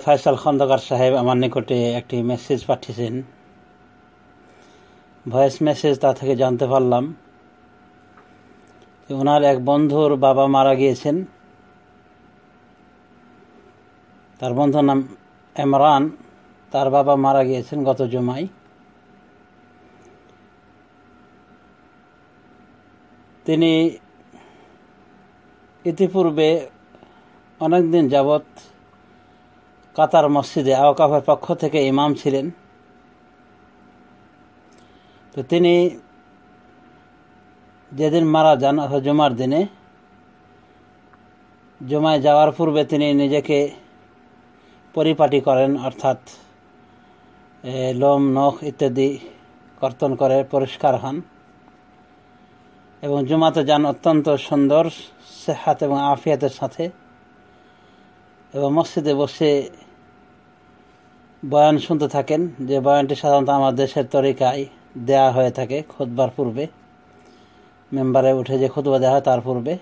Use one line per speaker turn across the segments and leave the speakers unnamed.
ফয়সাল খন্দকার সাহেব আমার নিকটে একটি মেসেজ পাঠিয়েছেন। ভয়েস মেসেজ তা থেকে জানতে পারলাম ওনার এক বন্ধুর বাবা মারা গিয়েছেন। তার বন্ধুর নাম এমরান তার বাবা মারা গিয়েছেন গত জুমায়। তিনি ইতিপূর্বে অনেকদিন যাবৎ কাতার মসজিদে আওকাফের পক্ষ থেকে ইমাম ছিলেন। তো তিনি যেদিন মারা যান, অর্থাৎ জুমার দিনে, জুমায় যাওয়ার পূর্বে তিনি নিজেকে পরিপাটি করেন, অর্থাৎ লোম, নখ ইত্যাদি কর্তন করে পরিষ্কার হন। এবং জুমাতে যান অত্যন্ত সুন্দর সেহাত এবং আফিয়াতের সাথে। এবং মসজিদে বসে বয়ান শুনতে থাকেন। যে বয়ানটি সাধারণত আমার দেশের তরিকায় দেয়া হয়ে থাকে খুতবার পূর্বে। মেম্বারে উঠে যে খুতবা দেওয়া হয় তার পূর্বে।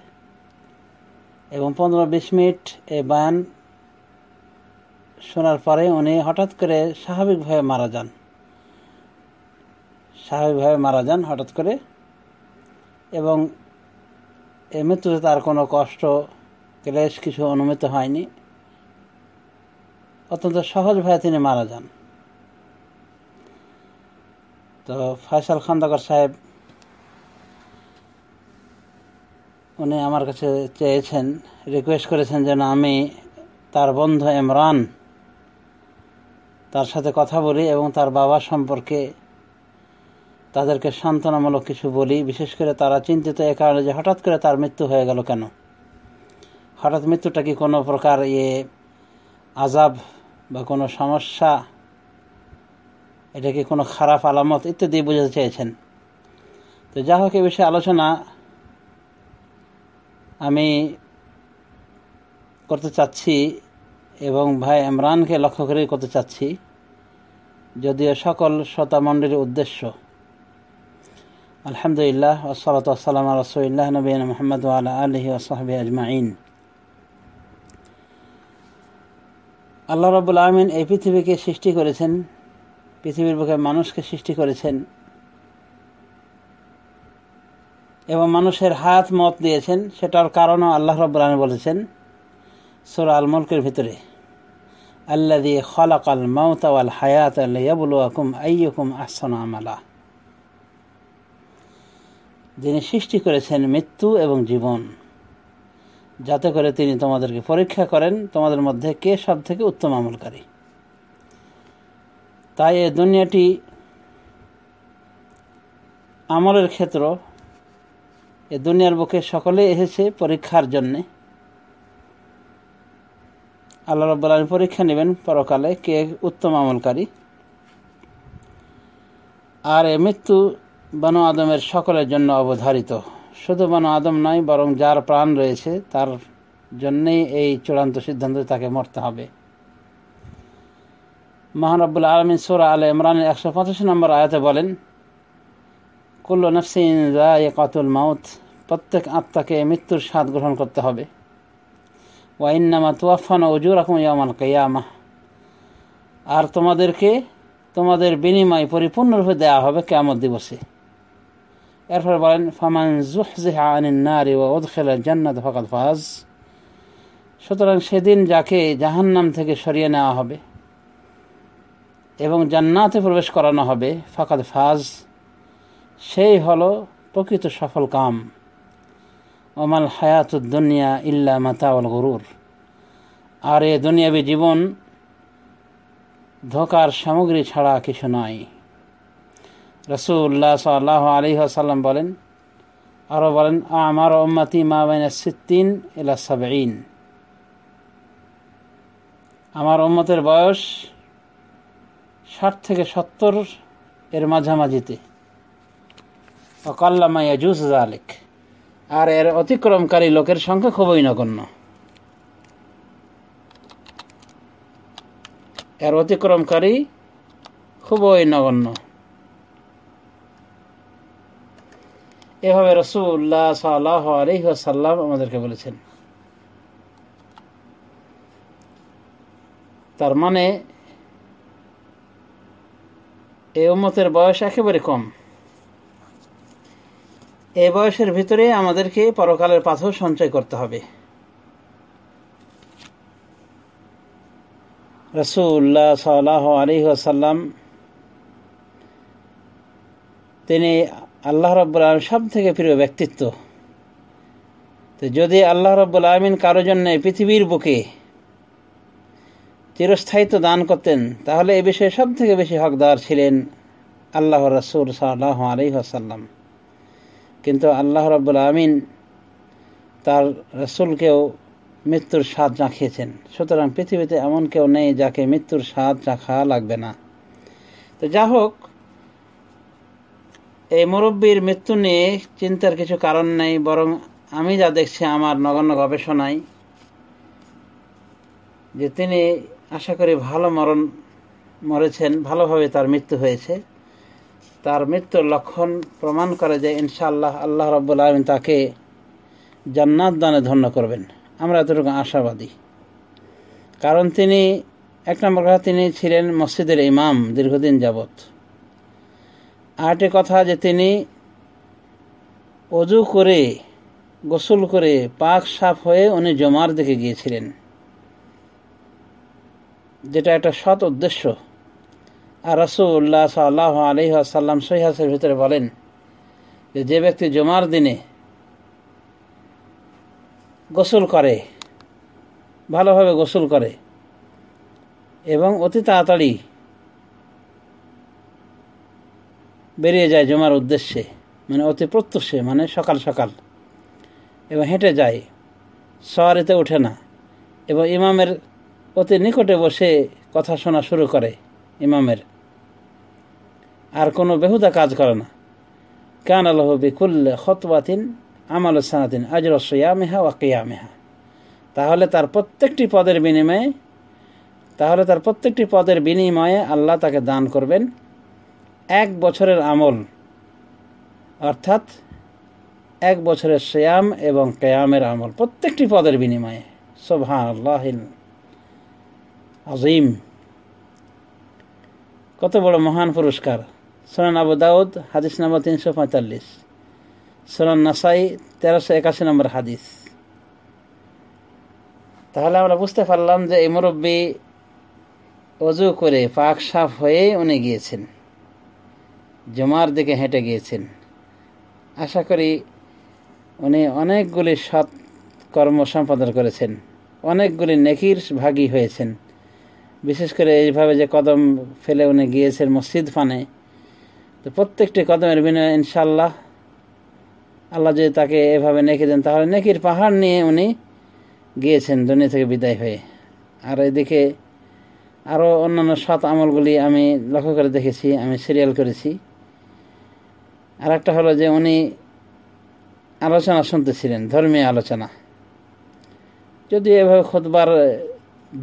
এবং পনেরো বিশ মিনিট এই বয়ান শোনার পরে উনি হঠাৎ করে স্বাভাবিকভাবে মারা যান। স্বাভাবিকভাবে মারা যান হঠাৎ করে। এবং এ মৃত্যুতে তার কোনো কষ্ট, ক্লেশ কিছু অনুমিত হয়নি। অত্যন্ত সহজভাবে তিনি মারা যান। তো ফয়সাল খন্দকার সাহেব, উনি আমার কাছে চেয়েছেন রিকোয়েস্ট করেছেন যেন আমি তার বন্ধু ইমরান তার সাথে কথা বলি এবং তার বাবা সম্পর্কে তাদেরকে সান্ত্বনামূলক কিছু বলি, বিশেষ করে তারা চিন্তিত এ কারণে যে হঠাৎ করে তার মৃত্যু হয়ে গেল কেন? হঠাৎ মৃত্যুটা কি কোনো প্রকার ইয়ে আজাব বা কোনো সমস্যা? এটা কি কোনো খারাপ আলামত? ইত্যাদি বোঝাতে চেয়েছেন। তো যা হোক, এ বিষয়ে আলোচনা আমি করতে চাচ্ছি এবং ভাই ইমরানকে লক্ষ্য করেই করতে চাচ্ছি, যদিও সকল শ্রোতা মণ্ডলীর উদ্দেশ্য। আলহামদুলিল্লাহ ওসলাত আসসালাম রসুল্লাহ নবীন মোহাম্মদ আল্লাহ আলহি ওসাহাবি আজমাইন আল্লাহ রবুল আলমিন এই পৃথিবীকে সৃষ্টি করেছেন, পৃথিবীর বুকে মানুষকে সৃষ্টি করেছেন এবং মানুষের হাত মত দিয়েছেন, সেটার কারণও আল্লাহ রব্বুল আলম বলেছেন সুরা আল মুলকের ভিতরে। আল্লা দিয়ে খলাকাল মাউতাওয়াল হায়াত আল্লাবুলুয়াকুম আইয়কুম আহসান আমালা। যিনি সৃষ্টি করেছেন মৃত্যু এবং জীবন। যাতে করে তিনি তোমাদেরকে পরীক্ষা করেন, তোমাদের মধ্যে কে সব থেকে উত্তম আমলকারী। তাই এই দুনিয়াটি আমলের ক্ষেত্র, এ দুনিয়ার বুকে সকলে এসেছে পরীক্ষার জন্যে। আল্লাহ রব্বুল আলম পরীক্ষা নেবেন পরকালে কে উত্তম আমলকারী। আর এ মৃত্যু বানু আদমের সকলের জন্য অবধারিত। শুধু বানু আদম নয়, বরং যার প্রাণ রয়েছে, তার জন্যেই এই চূড়ান্ত সিদ্ধান্ত তাকে মরতে হবে। মহানব্বুল আলমিন সোরা আল ইমরানের একশো পঁচাশি নম্বর আয়াতে বলেন, কুল্ল নফসিন কাতুল মাউত প্রত্যেক আত্মাকে মৃত্যুর স্বাদ গ্রহণ করতে হবে। ওয়াইন্নামা তুয়াফান অজুর রকম ইয়ামাল কেয়ামা আর তোমাদেরকে তোমাদের বিনিময় পরিপূর্ণরূপে দেওয়া হবে কেমন দিবসে। এরপর বলেন, ফামান জুহজিহা আনিন নারি ও ওদখেলা জান্নাত ফকাত ফাজ। সুতরাং সেদিন যাকে জাহান্নাম থেকে সরিয়ে নেওয়া হবে এবং জান্নাতে প্রবেশ করানো হবে ফাকাত ফাজ, সেই হলো প্রকৃত সফল কাম। ওমাল হায়াতুদ্দুনিয়া ইল্লা মাতাওয়াল গরুর। আর এ দুনিয়াবী জীবন ধোকার সামগ্রী ছাড়া কিছু নয় রসুল্লাহ সাল্লাহ আলী আসাল্লাম বলেন আরও বলেন, আমার ওম্মাতি মা বাইনা সিদ্দিন এলা সাবেইন আমার ওম্মতের বয়স ষাট থেকে সত্তর এর মাঝামাঝিতে। অকাল্লামা ইয়াজুজ জালেক আর এর অতিক্রমকারী লোকের সংখ্যা খুবই নগণ্য। এর অতিক্রমকারী খুবই নগণ্য। এভাবে রসুল্লাহ সাল্লাহ আলহিহাসাল্লাম আমাদেরকে বলেছেন। তার মানে এই বয়স একেবারে কম। এই বয়সের ভিতরে আমাদেরকে পরকালের পাথর সঞ্চয় করতে হবে। রসুল্লাহ সাল্লাহ আলহিহাসাল্লাম তিনি আল্লাহ রব্বুল আলম সব থেকে প্রিয় ব্যক্তিত্ব। তো যদি আল্লাহ রব্বুল আলমিন কারও জন্য পৃথিবীর বুকে চিরস্থায়িত্ব দান করতেন, তাহলে এ বিষয়ে সব থেকে বেশি হকদার ছিলেন আল্লাহ রসুল সাল্লাহ আলহিহাসাল্লাম কিন্তু আল্লাহ রব্বুল আমিন তার রসুলকেও মৃত্যুর স্বাদ চাখিয়েছেন সুতরাং পৃথিবীতে এমন কেউ নেই যাকে মৃত্যুর স্বাদ চাখা লাগবে না। তো যা হোক এই মুরব্বীর মৃত্যু নিয়ে চিন্তার কিছু কারণ নেই, বরং আমি যা দেখছি আমার নগণ্য গবেষণায় যে তিনি আশা করি ভালো মরণ, মরেছেন, ভালোভাবে তার মৃত্যু হয়েছে। তার মৃত্যুর লক্ষণ প্রমাণ করে যে ইনশাআল্লাহ আল্লাহ রব্বুল আলমিন তাকে জান্নাত দানে ধন্য করবেন। আমরা এতটুকু আশাবাদী। কারণ তিনি, এক নম্বর কথা, তিনি ছিলেন মসজিদের ইমাম দীর্ঘদিন যাবত আরেকটি কথা যে তিনি অজু করে, গোসল করে পাক সাফ হয়ে উনি জমার দিকে গিয়েছিলেন। যেটা একটা সৎ উদ্দেশ্য। আর রসুল্লাহ সাল্লাহ আলহি আসাল্লাম সহিহাসের ভিতরে বলেন যে যে ব্যক্তি জমার দিনে গোসল করে, ভালোভাবে গোসল করে এবং অতি তাড়াতাড়ি বেরিয়ে যায় জমার উদ্দেশ্যে মানে অতি প্রত্যুষে মানে সকাল সকাল। এবং হেঁটে যায়, সওয়ারিতে ওঠে না। এবং ইমামের অতি নিকটে বসে কথা শোনা শুরু করে ইমামের। আর কোনো বেহুদা কাজ করে না। কান আল্লাহ বিকুল্লে খতবাতিন আমাল সানাতিন আজর সয়ামেহা ওয়া কেয়ামেহা। তাহলে তার প্রত্যেকটি পদের বিনিময়ে, তাহলে তার প্রত্যেকটি পদের বিনিময়ে আল্লাহ তাকে দান করবেন। এক বছরের আমল, অর্থাৎ এক বছরের শ্যাম এবং কেয়ামের আমল, প্রত্যেকটি পদের বিনিময়ে। সোভান আল্লাহ আজিম কত বড় মহান পুরস্কার। সোনান আবু দাউদ, হাদিস নম্বর তিনশো পঁয়তাল্লিশ। সোনান নাসাই, তেরোশো একাশি নম্বর হাদিস। তাহলে আমরা বুঝতে পারলাম যে এই মুরব্বী অজু করে পাক সাফ হয়ে উনি গিয়েছেন। জমার দিকে হেঁটে গিয়েছেন। আশা করি উনি অনেকগুলি সৎ কর্ম সম্পাদন করেছেন, অনেকগুলি নেকির ভাগী হয়েছেন। বিশেষ করে এইভাবে যে কদম ফেলে উনি গিয়েছেন মসজিদ ফানে, তো প্রত্যেকটি কদমের বিনয় ইনশাল্লাহ আল্লাহ যদি তাকে এভাবে নেকি দেন, তাহলে নেকির পাহাড় নিয়ে উনি গিয়েছেন দুনিয়া থেকে বিদায় হয়ে। আর এদিকে আরও অন্যান্য সৎ আমলগুলি আমি লক্ষ্য করে দেখেছি, আমি সিরিয়াল করেছি। আর একটা হলো যে উনি আলোচনা শুনতেছিলেন, ধর্মীয় আলোচনা। যদি এভাবে খোদবার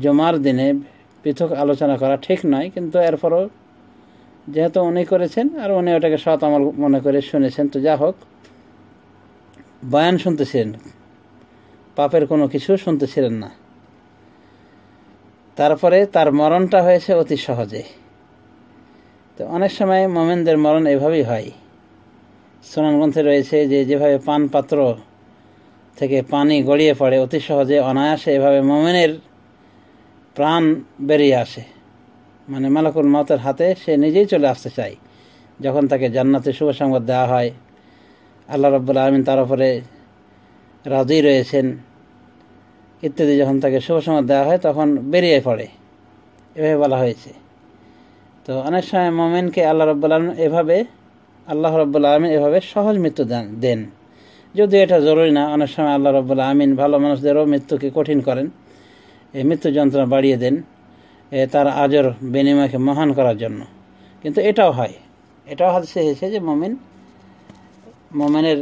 জমার দিনে পৃথক আলোচনা করা ঠিক নয়, কিন্তু এরপরও যেহেতু উনি করেছেন আর উনি ওটাকে সৎ আমল মনে করে শুনেছেন, তো যা হোক, বয়ান শুনতেছিলেন। পাপের কোনো কিছু শুনতেছিলেন না। তারপরে তার মরণটা হয়েছে অতি সহজে। তো অনেক সময় মোমেনদের মরণ এভাবেই হয়। সোনানগ্রন্থে রয়েছে যে যেভাবে পান পাত্র থেকে পানি গড়িয়ে পড়ে, অতি সহজে অনায়াসে এভাবে মোমেনের প্রাণ বেরিয়ে আসে। মানে মালাকুল মতের হাতে সে নিজেই চলে আসতে চায়, যখন তাকে জান্নাতে শুভ সংবাদ দেওয়া হয়। আল্লাহ রব্বুল আলমিন তার উপরে রাজি রয়েছেন। ইত্যাদি যখন তাকে শুভ সংবাদ দেওয়া হয়, তখন বেরিয়ে পড়ে। এভাবে বলা হয়েছে। তো অনেক সময় মোমেনকে আল্লাহ রব্বুল আলম এভাবে আল্লাহ রব্বুল আলমিন এভাবে সহজ মৃত্যু দেন দেন। যদিও এটা জরুরি না, অনেক সময় আল্লাহ রব্বুল আমিন ভালো মানুষদেরও মৃত্যুকে কঠিন করেন। এই মৃত্যু যন্ত্রণা বাড়িয়ে দেন তার আজর বিনিময়কে মহান করার জন্য। কিন্তু এটাও হয়। এটাও হাদিসে হয়েছে যে মমিন, মোমেনের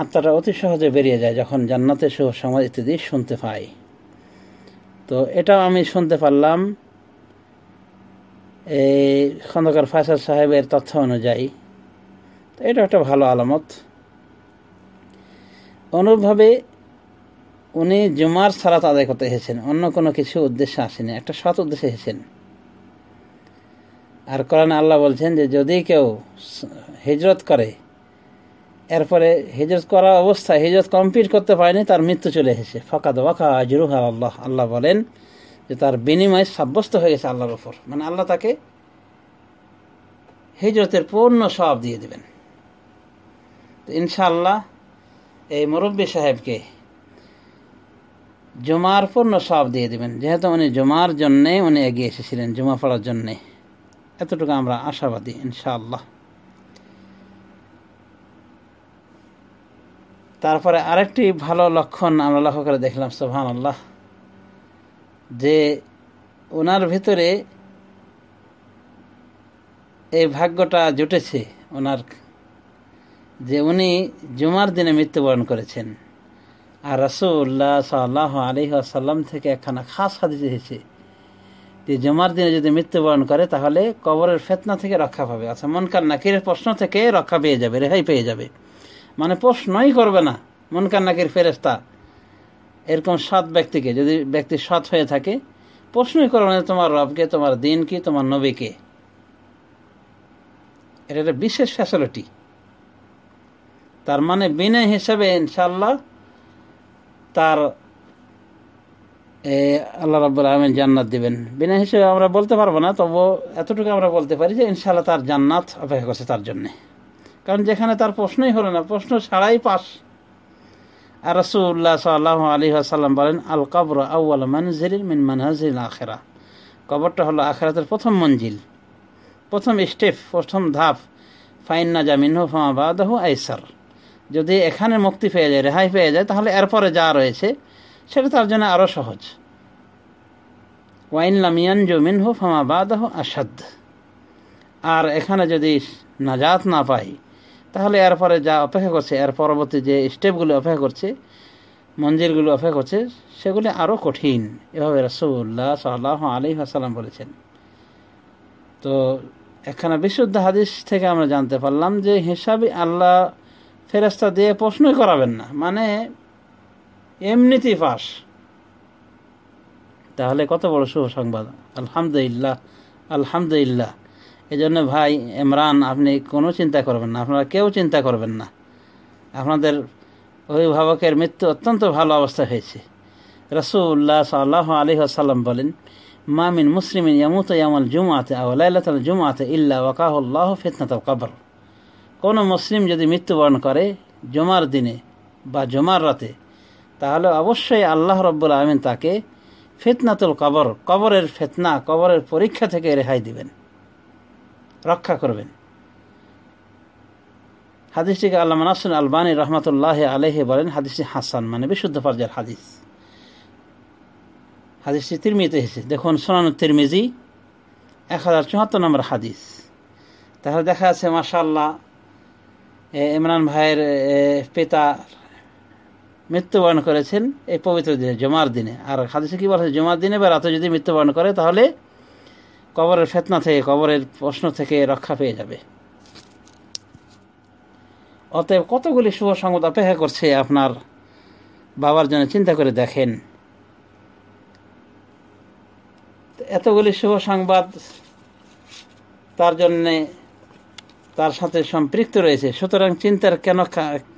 আত্মাটা অতি সহজে বেরিয়ে যায় যখন জান্নাতের শুভ সমাজ ইত্যাদি শুনতে পাই তো এটাও আমি শুনতে পারলাম। এই খন্দকার ফায়সাল সাহেবের তথ্য অনুযায়ী তো এটা একটা ভালো আলামত। অনুরূপভাবে উনি জুমার সালাত আদায় করতে এসেছেন, অন্য কোনো কিছু উদ্দেশ্যে আসেনি, একটা সৎ উদ্দেশ্যে এসেছেন। আর কোরআন আল্লাহ বলছেন যে, যদি কেউ হিজরত করে, এরপরে হিজরত করা অবস্থায় হিজরত কমপ্লিট করতে পারেনি, তার মৃত্যু চলে এসেছে। ফাঁকাদ ওয়াকা আজরুহ আল্লাহ আল্লাহ বলেন যে, তার বিনিময় সাব্যস্ত হয়ে গেছে আল্লাহর ওপর মানে আল্লাহ তাকে হিজরতের পূর্ণ সব দিয়ে দেবেন। তো ইনশাআল্লাহ, এই মুরব্বী সাহেবকে জুমার পূর্ণ সব দিয়ে দেবেন। যেহেতু উনি জুমার জন্যে উনি এগিয়ে এসেছিলেন, জুমা পড়ার জন্যে। এতটুকু আমরা আশাবাদী, ইনশাআল্লাহ। তারপরে আরেকটি ভালো লক্ষণ আমরা লক্ষ্য করে দেখলাম সোহান আল্লাহ যে ওনার ভিতরে এই ভাগ্যটা জুটেছে ওনার যে উনি জুমার দিনে মৃত্যুবরণ করেছেন। আর রসুল্লাহ সাল্লাহ আলী আসাল্লাম থেকে একখানা খাস হাদিস এসেছে যে জুমার দিনে যদি মৃত্যুবরণ করে, তাহলে কবরের ফেতনা থেকে রক্ষা পাবে। আচ্ছা মনকার নাকিরের প্রশ্ন থেকে রক্ষা পেয়ে যাবে, রেহাই পেয়ে যাবে। মানে প্রশ্নই করবে না, মনকার নাকির ফেরেস্তা এরকম সৎ ব্যক্তিকে, যদি ব্যক্তি সৎ হয়ে থাকে, প্রশ্নই করবে না, তোমার রবকে, তোমার দিন কি তোমার নবীকে। এটা একটা বিশেষ ফ্যাসিলিটি তার মানে বিনয় হিসেবে ইনশাল্লাহ তার আল্লাহ রাব্বুল আলমিন জান্নাত দিবেন। বিনয় হিসেবে আমরা বলতে পারব না তবু এতটুকু আমরা বলতে পারি যে ইনশাল্লাহ তার জান্নাত অপেক্ষা করছে তার জন্যে। কারণ যেখানে তার প্রশ্নই হলো না, প্রশ্ন ছাড়াই পাস আর রসুল্লাহ সাল্লাহ আলী আসাল্লাম বলেন, আল কবর আউ্ল মনজিল মিন মানহাজিল আখেরা। কবরটা হলো আখেরাতের প্রথম মঞ্জিল, প্রথম স্টেপ, প্রথম ধাপ। ফাইন না জামিন হো ফামা বাদাহু আইসার। যদি এখানে মুক্তি পেয়ে যায়, রেহাই পেয়ে যায়, তাহলে এরপরে যা রয়েছে, সেটা তার জন্য আরও সহজ। ওয়াইন লামিয়ান জমিন হো ফামা হো আসাদ আর এখানে যদি নাজাত না পাই তাহলে এরপরে যা অপেক্ষা করছে, এর পরবর্তী যে স্টেপগুলো অপেক্ষা করছে, মঞ্জিলগুলো অপেক্ষা করছে, সেগুলি আরও কঠিন। এভাবে রসুল্লাহ সাল্লাহ আলী আসাল্লাম বলেছেন। তো একখানা বিশুদ্ধ হাদিস থেকে আমরা জানতে পারলাম যে হিসাবে আল্লাহ ফেরস্তা দিয়ে প্রশ্নই করাবেন না। মানে এমনিতেই পাস তাহলে কত বড় শুভ সংবাদ? আলহামদুলিল্লাহ আলহামদুলিল্লাহ। এই জন্য ভাই ইমরান, আপনি কোনো চিন্তা করবেন না। আপনারা কেউ চিন্তা করবেন না। আপনাদের অভিভাবকের মৃত্যু অত্যন্ত ভালো অবস্থা হয়েছে। রসুল্লাহ সাল্লাহ আলী আসাল্লাম বলেন মামিন মুসলিমিন ইয়ামুত ইয়ামাল জুমাতে আওয়ালাইলাতাল জুমাতে ইল্লা ওয়াকাহুল্লাহ ফিতনাতাল কবর। কোনো মুসলিম যদি মৃত্যুবরণ করে জমার দিনে বা জমার রাতে, তাহলে অবশ্যই আল্লাহ রব্বুল আলমিন তাকে ফিতনাতুল কবর, কবরের ফেতনা, কবরের পরীক্ষা থেকে রেহাই দিবেন, রক্ষা করবেন। হাদিসটিকে আল্লাহ মানাসুন আলবানী রহমতুল্লাহ আলহে বলেন, হাদিসটি হাসান মানে বিশুদ্ধ পর্যায়ের হাদিস। হাদিসটি তিরমিতে এসেছে। দেখুন, সোনানু তিরমিজি, এক হাজার চুয়াত্তর নম্বর হাদিস। তাহলে দেখা যাচ্ছে মাশাল্লাহ ইমরান ভাইয়ের পিতা মৃত্যুবরণ করেছেন এই পবিত্র দিনে, জমার দিনে। আর হাদিসে কী বলছে, জমার দিনে বা রাতে যদি মৃত্যুবরণ করে, তাহলে কবরের ফেতনা থেকে, কবরের প্রশ্ন থেকে রক্ষা পেয়ে যাবে। অতএব কতগুলি শুভ সংবাদ অপেক্ষা করছে আপনার বাবার জন্য, চিন্তা করে দেখেন। এতগুলি শুভ সংবাদ তার জন্যে তার সাথে সম্পৃক্ত রয়েছে। সুতরাং চিন্তার কেন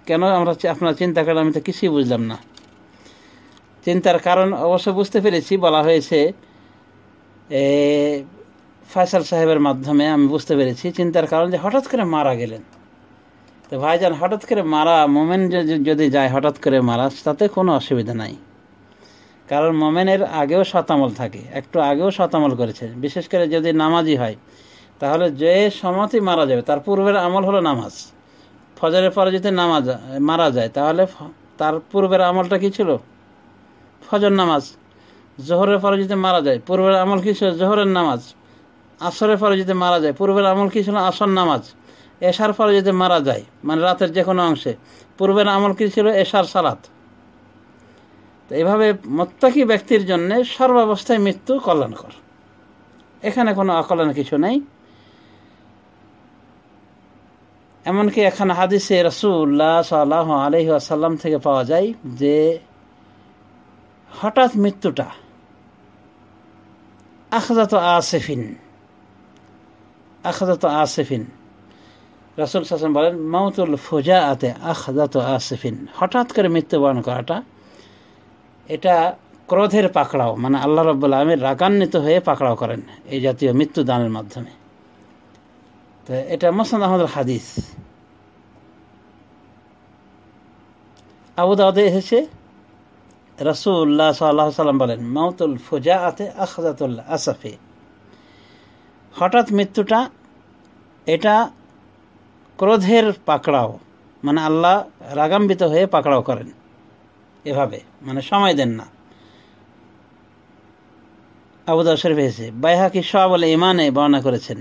কেন আমরা আপনার চিন্তা করেন আমি তো কিছুই বুঝলাম না। চিন্তার কারণ অবশ্য বুঝতে পেরেছি, বলা হয়েছে ফয়সাল সাহেবের মাধ্যমে আমি বুঝতে পেরেছি চিন্তার কারণ যে হঠাৎ করে মারা গেলেন। তো ভাইজান, হঠাৎ করে মারা, মোমেন যদি যায় হঠাৎ করে মারা, তাতে কোনো অসুবিধা নাই। কারণ মোমেনের আগেও শতামল থাকে, একটু আগেও শতামল করেছে। বিশেষ করে যদি নামাজি হয় তাহলে যে সময়তেই মারা যাবে, তার পূর্বের আমল হলো নামাজ। ফজরের পরে যদি নামাজ, মারা যায়, তাহলে তার পূর্বের আমলটা কি ছিল? ফজর নামাজ। জোহরের পরে যদি মারা যায়, পূর্বের আমল কী ছিল? জোহরের নামাজ। আসরের পরে যদি মারা যায়, পূর্বের আমল কী ছিল? আসর নামাজ। এশার পরে যদি মারা যায় মানে রাতের যে কোনো অংশে, পূর্বের আমল কী ছিল? এশার সালাত। তো এভাবে মোত্তাকি ব্যক্তির জন্যে সর্বাবস্থায় মৃত্যু কল্যাণকর। এখানে কোনো অকল্যাণ কিছু নেই। এমনকি এখানে হাদিসে রসুল্লাহ সাল্লাহ আলহি আসাল্লাম থেকে পাওয়া যায় যে হঠাৎ মৃত্যুটা আখদাত আসেফিন আখদাত আসেফিন। রাসুল শাসন বলেন, মাউতুল ফোজা আতে আখদাত আসেফিন। হঠাৎ করে মৃত্যুবরণ করাটা, এটা ক্রোধের পাকড়াও মানে আল্লাহ রব্বুল আলমীর রাগান্বিত হয়ে পাকড়াও করেন এই জাতীয় মৃত্যুদানের মাধ্যমে। এটা মোসাদ আহমদুল হাদিস। আবু দাউদে এসেছে রসুল্লাহ সাল্লাহ সাল্লাম বলেন, মাউতুল ফুজা আতে আখজাতুল্লাহ আসাফে। হঠাৎ মৃত্যুটা, এটা ক্রোধের পাকড়াও মানে আল্লাহ রাগাম্বিত হয়ে পাকড়াও করেন, এভাবে মানে সময় দেন না। আবু দাউ শরীফ এসেছে, বাইহাকি শাহ বলে ইমানে বর্ণনা করেছেন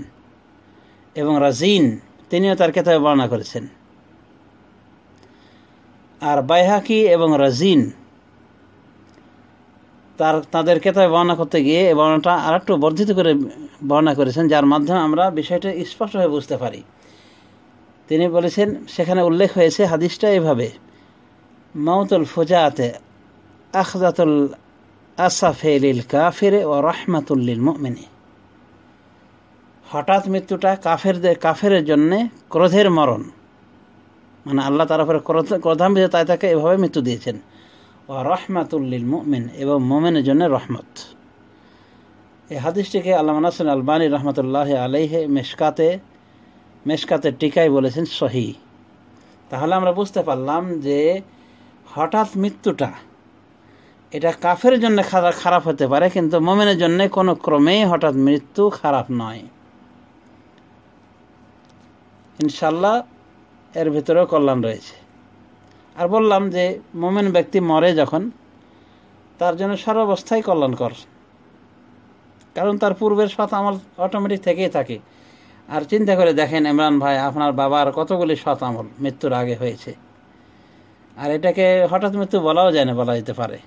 এবং রাজিন, তিনিও তার কেতাবে বর্ণনা করেছেন। আর বাইহাকি এবং রাজিন তার, তাদের কেতাবে বর্ণনা করতে গিয়ে এই বর্ণনাটা আর একটু বর্ধিত করে বর্ণনা করেছেন, যার মাধ্যমে আমরা বিষয়টা স্পষ্টভাবে বুঝতে পারি। তিনি বলেছেন, সেখানে উল্লেখ হয়েছে হাদিসটা এভাবে, মাউতুল ফুজাতে আখজাতুল আসাফেলিল কাফিরে ও রহমাতুল্লিল মুমিনী হঠাৎ মৃত্যুটা কাফেরদের কাফের জন্য ক্রোধের মরণ। মানে আল্লাহ তার উপরে ক্রোধান্বিত, তাই তাকে এভাবে মৃত্যু দিয়েছেন। ও রহমাতুল্লিল মুমিন, এবং মোমেনের জন্য রহমত। এই হাদিসটিকে আল্লাহ নাসুল আলবানী রহমতুল্লাহ আলাইহে মেশকাতে মেশকাতে টিকাই বলেছেন সহি। তাহলে আমরা বুঝতে পারলাম যে হঠাৎ মৃত্যুটা এটা কাফের জন্য খারাপ হতে পারে, কিন্তু মোমেনের জন্য কোনো ক্রমেই হঠাৎ মৃত্যু খারাপ নয়। ইনশাল্লাহ এর ভিতরেও কল্যাণ রয়েছে। আর বললাম যে, মোমেন ব্যক্তি মরে যখন, তার জন্য সর্বাবস্থায় কল্যাণকর। কারণ তার পূর্বের সৎ আমল অটোমেটিক থেকেই থাকে। আর চিন্তা করে দেখেন ইমরান ভাই, আপনার বাবার কতগুলি সৎ আমল মৃত্যুর আগে হয়েছে। আর এটাকে হঠাৎ মৃত্যু বলাও যায় না, বলা যেতে পারে।